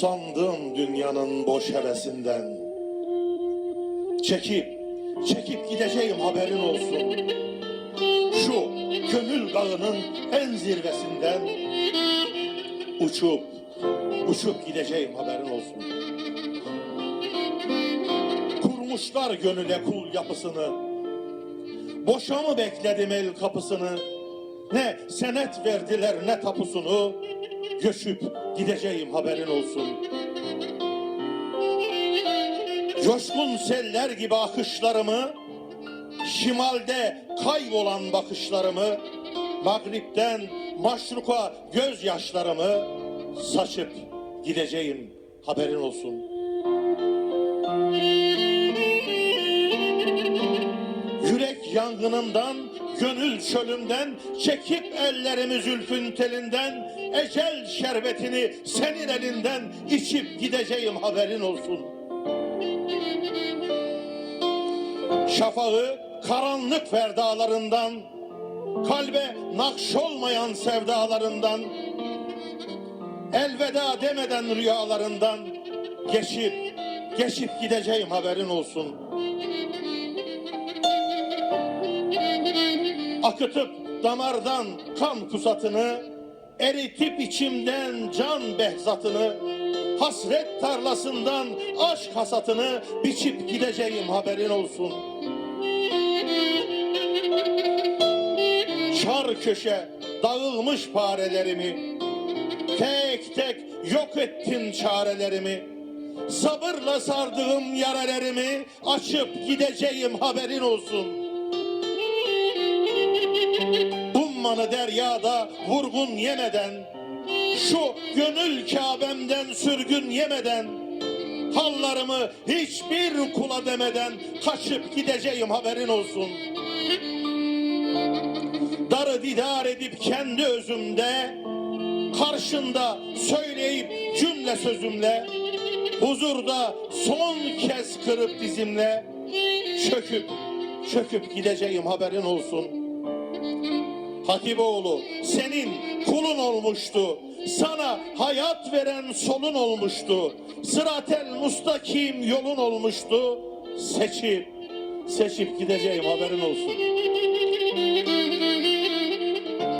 Usandım dünyanın boş hevesinden. Çekip, çekip gideceğim haberin olsun. Şu gönül dağının en zirvesinden uçup, uçup gideceğim haberin olsun. Kurmuşlar gönüle kul yapısını. Boşa mı bekledim el kapısını? Ne senet verdiler ne tapusunu. Göçüp gideceğim haberin olsun. Coşkun seller gibi akışlarımı, şimalde kaybolan bakışlarımı, Magrip'ten maşruka gözyaşlarımı saçıp gideceğim haberin olsun. Yürek yangınından, gönül çölümden, çekip ellerimi zülfün telinden, ecel şerbetini senin elinden içip gideceğim haberin olsun. Şafağı karanlık verdalarından, kalbe nakş olmayan sevdalarından, elveda demeden rüyalarından geçip, geçip gideceğim haberin olsun. Akıtıp damardan kan kusatını, eritip içimden can behzatını, hasret tarlasından aşk hasatını biçip gideceğim haberin olsun. Çar köşe dağılmış parelerimi, tek tek yok ettin çarelerimi. Sabırla sardığım yaralarımı açıp gideceğim haberin olsun. Ummanı deryada vurgun yemeden, şu gönül Kabe'mden sürgün yemeden, hallarımı hiçbir kula demeden kaçıp gideceğim haberin olsun. Darı didar edip kendi özümde, karşında söyleyip cümle sözümle, huzurda son kez kırıp dizimle, çöküp, çöküp gideceğim haberin olsun. Hatipoğlu senin kulun olmuştu. Sana hayat veren solun olmuştu. Sıratel mustakim yolun olmuştu. Seçip, seçip gideceğim haberin olsun.